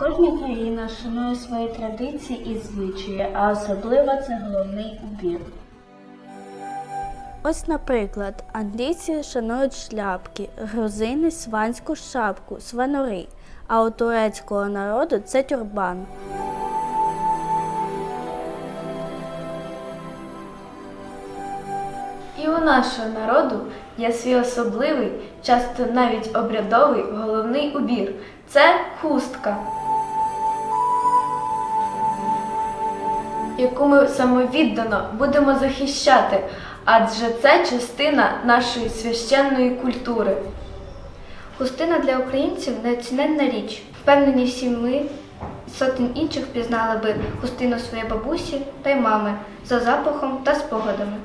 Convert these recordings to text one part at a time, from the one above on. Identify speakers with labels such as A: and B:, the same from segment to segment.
A: Кожна країна шанує свої традиції і звичаї, а особливо це головний убір. Ось, наприклад, англійці шанують шляпки, грузини сванську шапку, сванори, а у турецького народу це тюрбан.
B: І у нашого народу є свій особливий, часто навіть обрядовий головний убір це хустка, яку ми самовіддано будемо захищати, адже це частина нашої священної культури. Хустина для українців неоціненна річ. Впевнені всі ми сотень інших пізнали би хустину своєї бабусі та й мами за запахом та спогадами.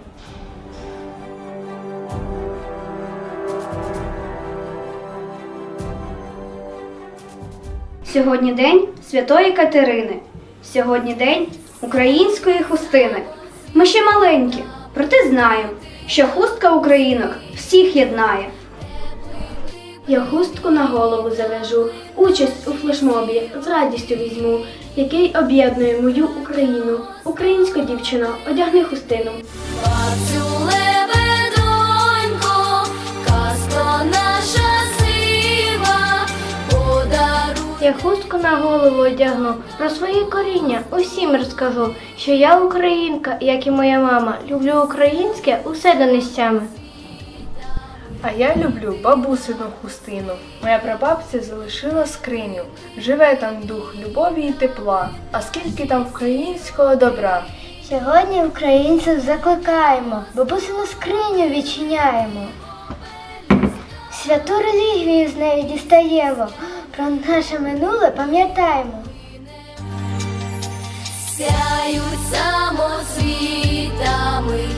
C: Сьогодні день Святої Катерини. Сьогодні день української хустини. Ми ще маленькі, проте знаємо, що хустка українок всіх єднає.
A: Я хустку на голову завяжу, участь у флешмобі з радістю візьму, який об'єднує мою Україну. Українська дівчина, одягни хустину. Я хустку на голову одягну, про свої коріння усім розкажу, що я українка, як і моя мама, люблю українське усе донестями.
B: А я люблю бабусину хустину. Моя прабабця залишила скриню. Живе там дух любові і тепла. А скільки там українського добра.
A: Сьогодні українців закликаємо, бабусину скриню відчиняємо. Святу релігію з неї дістаємо, про наше минуле пам'ятаємо.
D: Сяють самоцвітами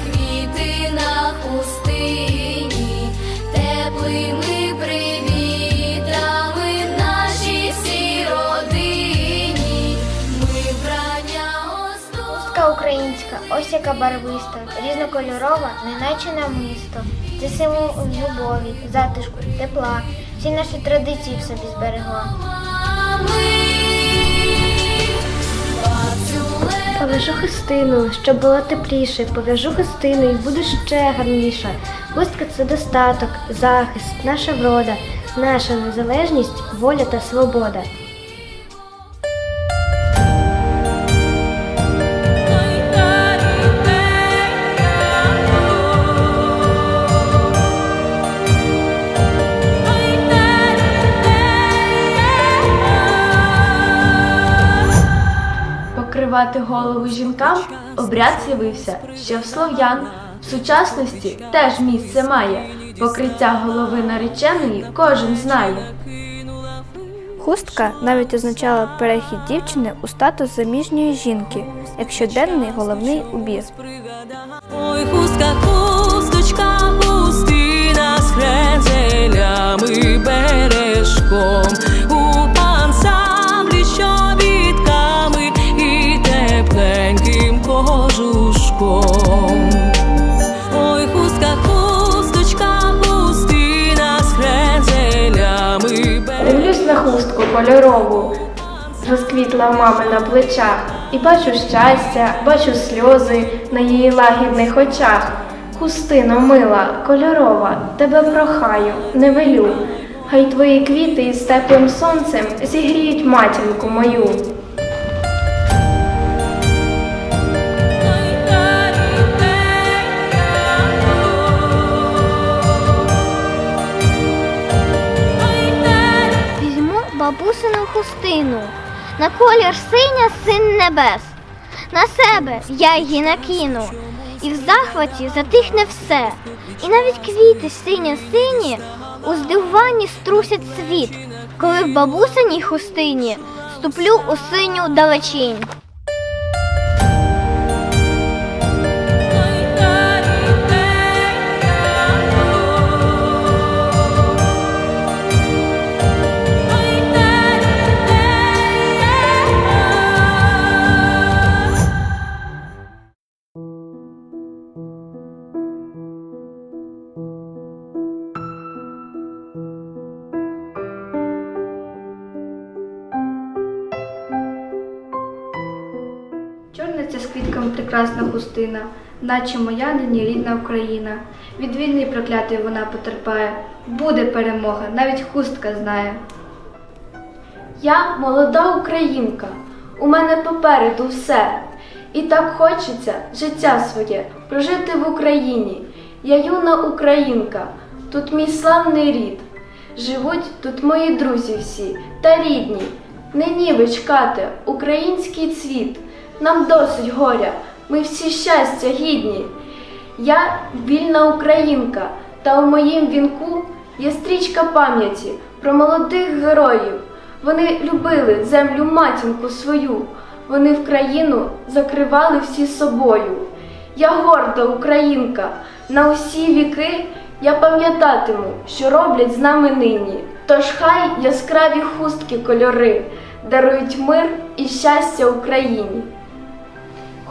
D: квіти на хустині, теплими привітами нашій всій родині. Ми вбрання госту.
A: Хустка українська, ось яка барвиста, різнокольорова, неначе намисто. Це символ любові, затишку, тепла. Всі наші традиції в собі зберегла. Повяжу хустину, щоб було тепліше. Пов'яжу хустину і буду ще гарніша. Хустка це достаток, захист, наша врода, наша незалежність, воля та свобода.
B: Покривати голову жінкам обряд з'явився ще в слов'ян. В сучасності теж місце має. Покриття голови нареченої кожен знає.
E: Хустка навіть означала перехід дівчини у статус заміжньої жінки, як щоденний головний убір.
F: Ой, хустка,
B: Дивлюсь на хустку кольорову, розквітла мами на плечах, і бачу щастя, бачу сльози на її лагідних очах. Хустино мила, кольорова, тебе прохаю, не велю. Хай твої квіти із теплим сонцем зігріють матінку мою.
G: Бабусину хустину, на колір синя син небес. На себе я її накину, і в захваті затихне все. І навіть квіти сині-сині у здивуванні струсять світ, коли в бабусиній хустині ступлю у синю далечінь.
B: Прекрасна хустина, наче моя нині рідна Україна. Від війни проклятої вона потерпає. Буде перемога, навіть хустка знає. Я молода українка, у мене попереду все. І так хочеться життя своє прожити в Україні. Я юна українка, тут мій славний рід. Живуть тут мої друзі всі та рідні. Нині ви чекати, український цвіт. Нам досить горя, ми всі щастя гідні. Я вільна українка, та у моїм вінку є стрічка пам'яті про молодих героїв. Вони любили землю матінку свою, вони в країну закривали всі собою. Я горда українка, на усі віки я пам'ятатиму, що роблять з нами нині. Тож хай яскраві хустки кольори дарують мир і щастя Україні.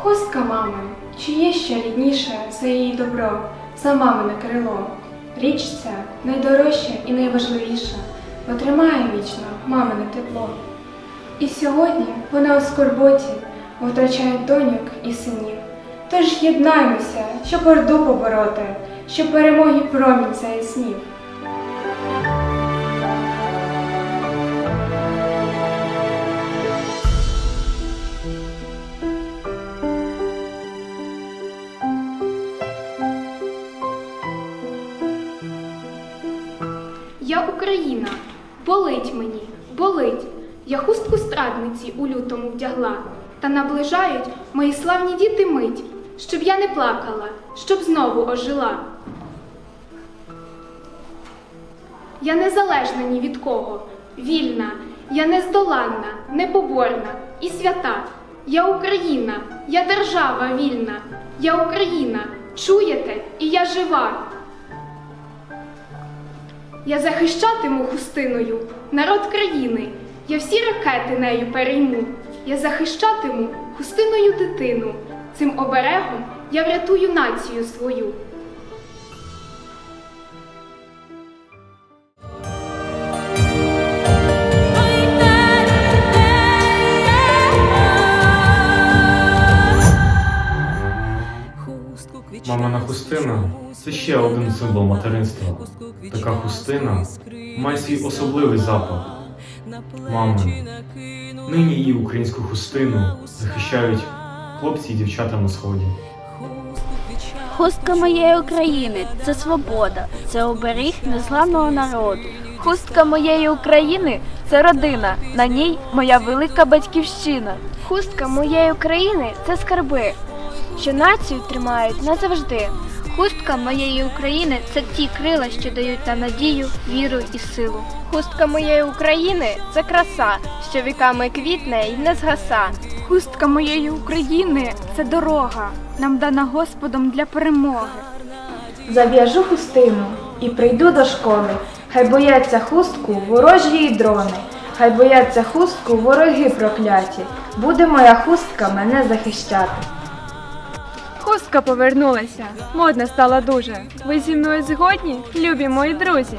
H: Хустка мами, чи є ще рідніше за її добро, за мамине крило. Річ ця найдорожча і найважливіша, бо тримає вічно мамине тепло. І сьогодні вона у скорботі, бо втрачає доньок і синів. Тож єднаймося, щоб орду побороти, щоб перемоги промінь заяснів.
I: Я Україна, болить мені, болить. Я хустку страдниці у лютому вдягла, та наближають мої славні діти мить, щоб я не плакала, щоб знову ожила. Я незалежна ні від кого, вільна, я нездоланна, непоборна і свята. Я Україна, я держава вільна, я Україна, чуєте, і я жива. Я захищатиму хустиною народ країни. Я всі ракети нею перейму. Я захищатиму хустиною дитину. Цим оберегом я врятую націю свою.
J: Мамина хустина це ще один символ материнства. Така хустина має свій особливий запах. Мамин. Нині її українську хустину захищають хлопці і дівчата на сході.
E: Хустка моєї України це свобода, це оберіг незламного народу. Хустка моєї України це родина, на ній моя велика батьківщина.
B: Хустка моєї України це скарби, що націю тримають назавжди. Хустка моєї України це ті крила, що дають нам надію, віру і силу. Хустка моєї України це краса, що віками квітне і не згаса.
I: Хустка моєї України це дорога, нам дана Господом для перемоги.
K: Зав'яжу хустину і прийду до школи. Хай бояться хустку ворожі й дрони, хай бояться хустку вороги прокляті. Буде моя хустка мене захищати.
H: Хустка повернулася, модна стала дуже. Ви зі мною згодні, любі мої друзі.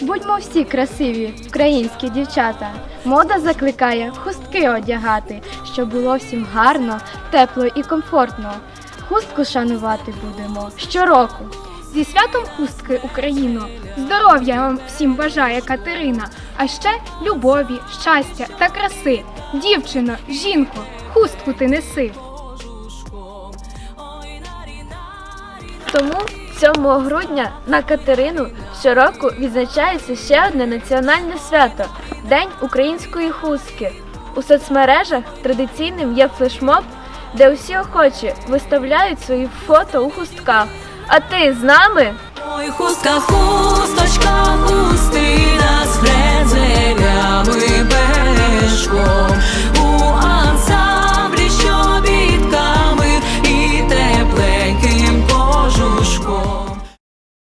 B: Будьмо всі красиві, українські дівчата. Мода закликає хустки одягати, щоб було всім гарно, тепло і комфортно. Хустку шанувати будемо щороку.
I: Зі святом хустки Україно! Здоров'я вам всім бажає Катерина, а ще любові, щастя та краси. Дівчино, жінко, хустку ти неси.
E: Тому 7 грудня на Катерину щороку відзначається ще одне національне свято День української хустки. У соцмережах традиційним є флешмоб, де усі охочі виставляють свої фото у хустках. А ти з нами?
F: Ой, хустка, хусточка, хустина з фрезелями